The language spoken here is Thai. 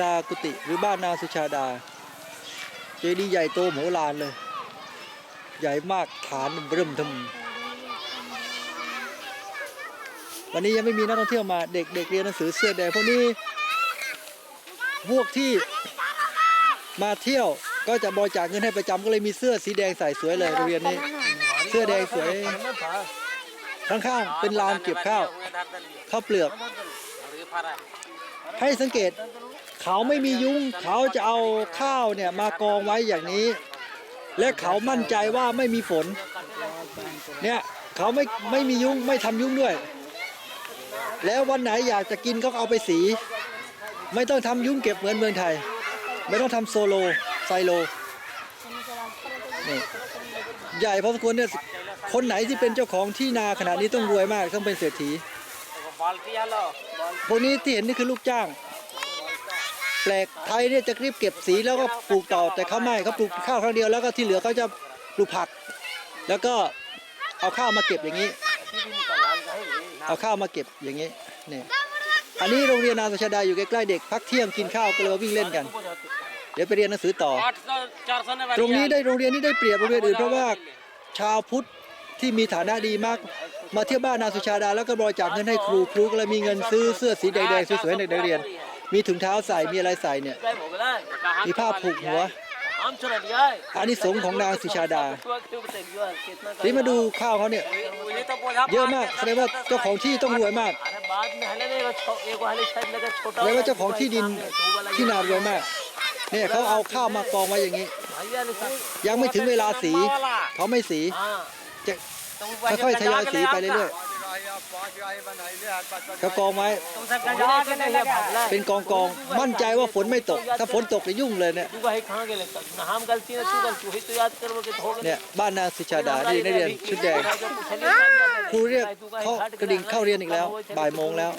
ตากุติหรือบ้านนางสุชาดา เจดีย์ใหญ่โตมโหฬารเลย ใหญ่มากฐานเริ่มทำวันนี้ยังไม่มีนักท่องเที่ยวมาเด็กเด็กเรียนหนังสือเสื้อแดงพวกนี้พวกที่มาเที่ยวก็จะบริจาคเงินให้ประจำก็เลยมีเสื้อสีแดงใส่สวยเลยโรงเรียนนี้ เสื้อแดงสวยข้างๆเป็นลานเก็บข้าวข้าวเปลือก ให้สังเกตเขาไม่มียุ้งเขาจะเอาข้าวเนี่ยมากองไว้อย่างนี้ และเขามั่นใจว่าไม่มีฝน เนี่ยเขาไม่ไม่มียุ้งไม่ทำยุ้งด้วย แล้ววันไหนอยากจะกินก็เอาไปสี ไม่ต้องทำยุ้งเก็บเหมือนเมืองไทย ไม่ต้องทำโซโลไซโลนี่ใหญ่พอสมควรเนี่ยคนไหนที่เป็นเจ้าของที่นาขนาดนี้ต้องรวยมากต้องเป็นเศรษฐี พวกนี้ที่เห็นนี่คือลูกจ้าง แปลกไทยเนี่ยจะรีบเก็บสีแล้วก็ปลูกต่อแต่เขาไม่เขาปลูกข้าวครั้งเดียวแล้วก็ที่เหลือเขาจะปลูกผัก แล้วก็เอาข้าวมาเก็บอย่างนี้ เอาข้าวมาเก็บอย่างนี้นี่อันนี้โรงเรียนนาสุชาดาอยู่ใกล้ๆเด็กพักเที่ยงกินข้าวก็เลยวิ่งเล่นกัน เดี๋ยวไปเรียนหนังสือต่อ ตรงนี้ได้โรงเรียนนี้ได้เปรียบโรงเรียนอื่นเพราะว่าชาวพุทธ ที่มีฐานะดีมาก มาเที่ยวบ้านนางสุชาดาแล้วก็บริจาคเงินให้ครูครูก็เลยมีเงินซื้อเสื้อสีแดงๆสวยๆให้เด็กนักเรียน มีถุงเท้าใส่มีอะไรใส่เนี่ยมีผ้าผูกหัวอันนี้สงของนางสุชาดานี่มาดูข้าวเขาเนี่ยเยอะมากแสดงว่าเจ้าของที่ต้องรวยมากแสดงว่าเจ้าของที่ดินที่นารวยมากเนี่ยเขาเอาข้าวมากองไว้อย่างนี้ ยังไม่ถึงเวลาสี เขาไม่สี จะค่อยๆทยอยสีไปเรื่อยๆเขากองไว้เป็นกองกองๆมั่นใจว่าฝนไม่ตก ถ้าฝนตกจะยุ่งเลยเนี่ยเนี่ยบ้านนางสุชาดานี่นักเรียนชุดแดงครูเรียกเขากระดิ่งเข้าเรียนอีกแล้ว บ่ายโมงแล้ว